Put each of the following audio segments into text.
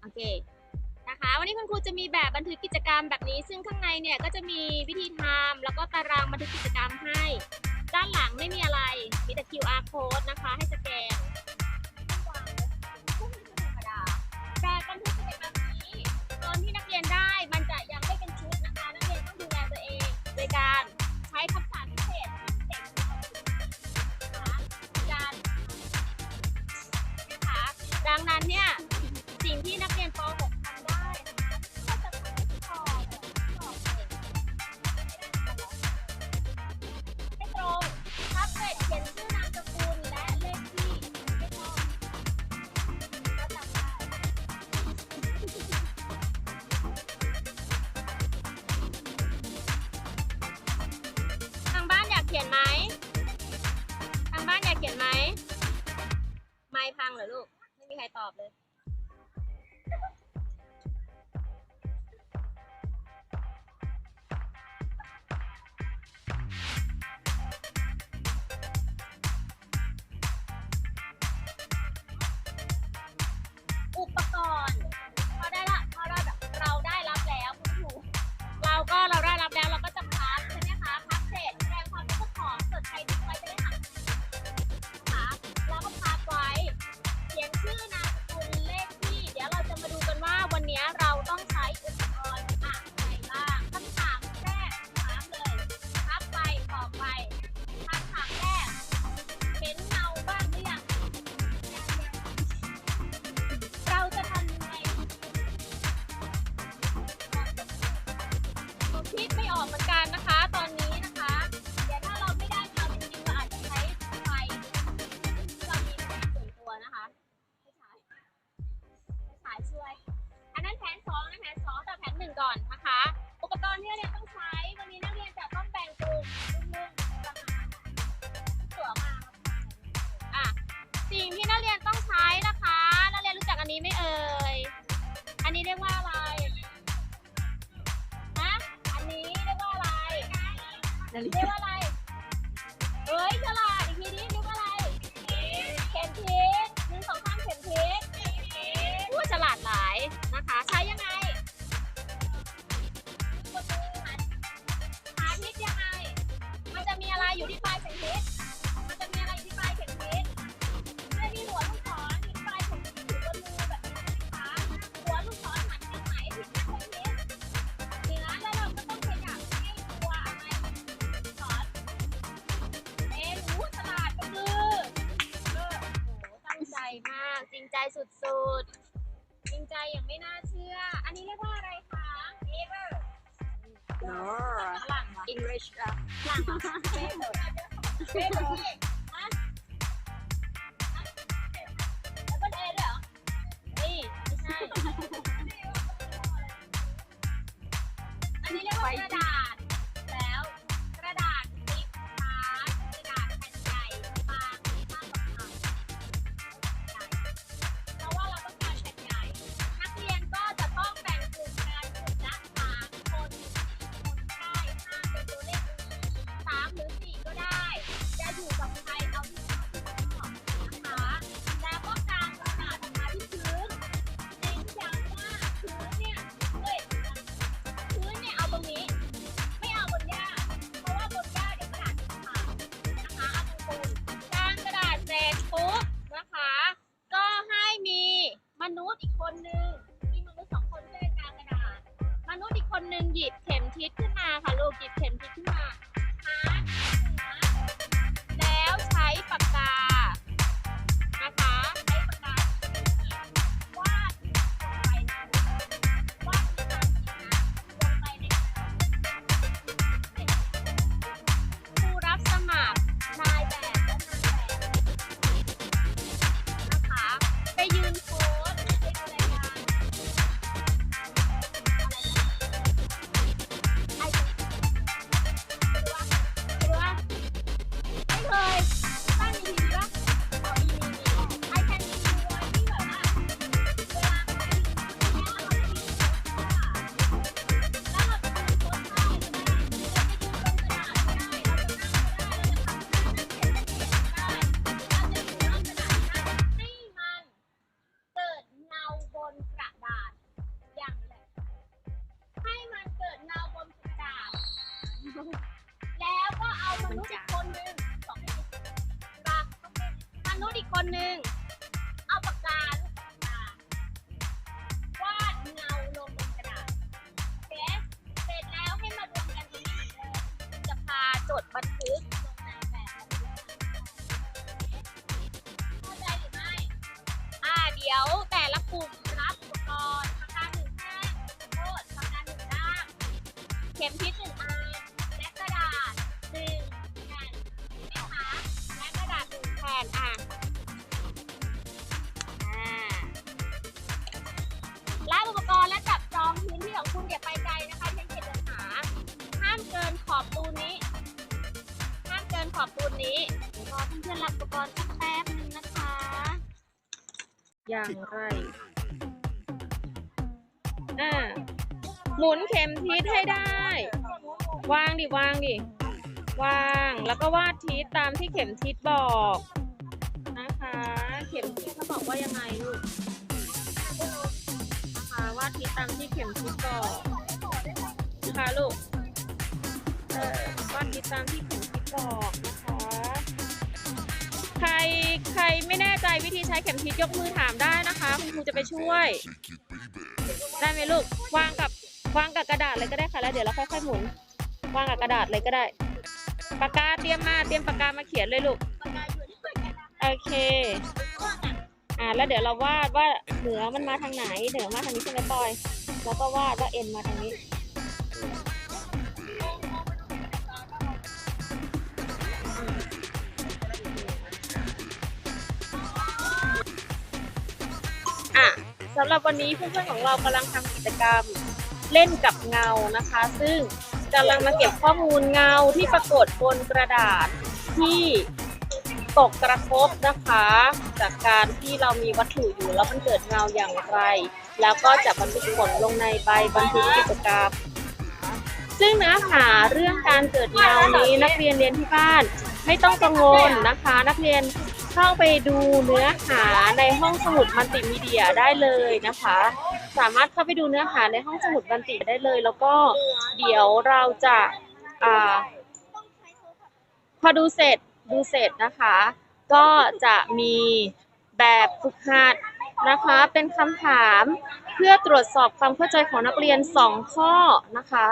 โอเคนะคะวันนี้คุณครูจะมีแบบบันทึกกิจกรรมแบบนี้ ซึ่งข้างในเนี่ยก็จะมีวิธีทำแล้วก็ตารางบันทึกกิจกรรมให้ ด้านหลังไม่มีอะไร มีแต่ QR code นะคะ ให้สแกนแบบบันทึกกิจกรรม เขียนไหมทางบ้านอยากเขียนไหม ไม่พังเหรอลูก ไม่มีใครตอบเลย อมเหมือนกันนะคะ ตอนนี้นะคะ เดี๋ยวถ้าเราไม่ได้ทำจริงๆเราอาจจะใช้ไฟที่เรามีไนส่วนตัวนะคะใช้ายไายช่วย อันนั้นแผนสองนะแผนสองแต่แผนหนึ่งก่อนนะคะ อุปกรณ์ที่เรียนต้องใช้ วันนี้นักเรียนจะต้องแบ่งกลุ่มลุ่มๆประมาณตัวมาอะสิ่งที่นักเรียนต้องใช้นะคะ นักเรียนรู้จักอันนี้ไหมเอ่ย อันนี้เรียกว่าอะไร 没完 สุดๆจริงใจอย่างไม่น่าเชื่อ อันนี้เรียกว่าอะไรคะเอเวอร์ฝรั่งวะ English ฝรั่งวะเฟเวอร์เฟเอร์ งหยิบเข็มทิศขึ้นมาค่ะลูกหยิบเข็มทิศขึ้นมาหา มันจ๋าคนหนึ่งสองปากทางโน้อีกคนหนึ่งเอาปากกาลูกปากกาวาดเงาลงบนกระดาษเกสเสร็จแล้วให้มารวมกันทีนี้จะพาจดบันทึกลงในแบบเข้าใจหรือไม่อ่าเดี๋ยวแต่ละกลุ่มรับอุปกรณ์ปากกาหนึ่งแท่งโทษปากกาหนึ่งด้ามเข็มทิศหนึ่งอัน นึ่งอะอ่ารับอุปกรณ์และจับจองพื้นที่ของคุณอย่าไปไกลนะคะเช่นเขตเดินหาห้ามเกินขอบตูนนี้ ห้ามเกินขอบตูนนี้รอเพื่อนๆรับอุปกรณ์สักแป๊บนึงนะคะ อย่างไรอ่าหมุนเข็มทิศให้ได้ วางดิวางดิ วาง แล้วก็วาดทิศตามที่เข็มทิศบอก บอกว่ายังไงลูกนะคะวาดทิศตามที่เข็มทิศบอกนะคะลูกเออวาดทิศตามที่เข็มทิศบอกนะคะ ใครใครไม่แน่ใจวิธีใช้เข็มทิศยกมือถามได้นะคะคุณครูจะไปช่วย ได้ไหมลูกวางกับวางกับกระดาษเลยก็ได้ค่ะแล้วเดี๋ยวเราค่อยๆหมุนวางกับกระดาษเลยก็ได้ ปากกาเตรียมมาเตรียมปากกามาเขียนเลยลูกโอเค อ่าแล้วเดี๋ยวเราวาดว่าเหนือมันมาทางไหนเหนือมาทางนี้ใช่ไหมปอย แล้วก็วาดว่าเอ็นมาทางนี้อะสำหรับวันนี้เพื่อนๆของเรากำลังทำกิจกรรมเล่นกับเงานะคะ ซึ่งกำลังมาเก็บข้อมูลเงาที่ปรากฏบนกระดาษที่ ตกกระทบนะคะ จากการที่เรามีวัตถุอยู่แล้วมันเกิดเงาอย่างไร แล้วก็จะบันทึกผลลงในใบบันทึกกิจกรรม ซึ่งเนื้อหาเรื่องการเกิดเงานี้นักเรียนเรียนที่บ้าน ไม่ต้องกังวลนะคะ นักเรียนเข้าไปดูเนื้อหาในห้องสมุดมัลติมีเดียได้เลยนะคะ สามารถเข้าไปดูเนื้อหาในห้องสมุดมัลติได้เลย แล้วก็เดี๋ยวเราจะอ่าพอดูเสร็จ ดูเสร็จนะคะ ก็จะมีแบบฝึกหัดนะคะ เป็นคำถามเพื่อตรวจสอบความเข้าใจของนักเรียน 2 ข้อนะคะ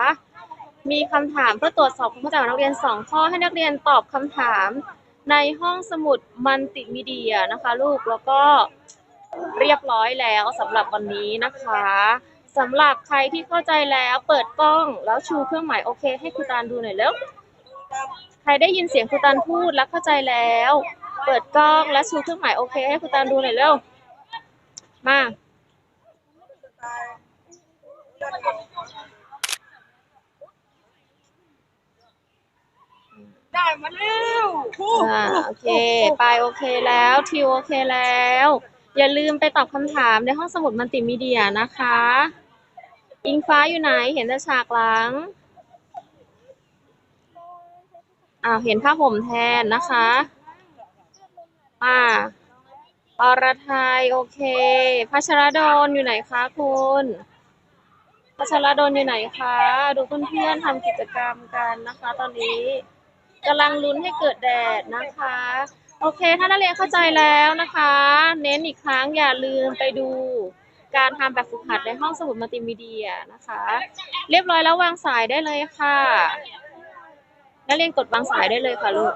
มีคำถามเพื่อตรวจสอบความเข้าใจของนักเรียน 2 ข้อให้นักเรียนตอบคำถามในห้องสมุดมัลติมีเดียนะคะลูกแล้วก็เรียบร้อยแล้วสำหรับวันนี้นะคะสำหรับใครที่เข้าใจแล้วเปิดกล้องแล้วชูเครื่องหมายโอเคให้ครูตาลดูหน่อยแล้ว รได้ยินเสียงครูตาลพูดแล้วเข้าใจแล้ว เปิดกล้องและชูเครื่องหมายโอเคให้ครูตาลดูหน่อยเร็ว มา ได้มาแล้วครูอ่าโอเค ไปโอเคแล้ว ทิวโอเคแล้ว อย่าลืมไปตอบคำถามในห้องสมุดมัลติมีเดียนะคะ อิงฟ้าอยู่ไหน เห็นแต่ฉากหลัง อ้าเห็นผ้าห่มแทนนะคะอ่าอรไทยโอเคพัชรดลอยู่ไหนคะคุณพัชรดลอยู่ไหนคะ ดูเพื่อนๆทำกิจกรรมกันนะคะ ตอนนี้กำลังลุ้นให้เกิดแดดนะคะ โอเค ถ้านักเรียนเข้าใจแล้วนะคะ เน้นอีกครั้งอย่าลืมไปดูการทำแบบฝึกหัดในห้องสมุดมัลติมีเดียนะคะ เรียบร้อยแล้ววางสายได้เลยค่ะ นักเรียนกดวางสายได้เลยค่ะลูก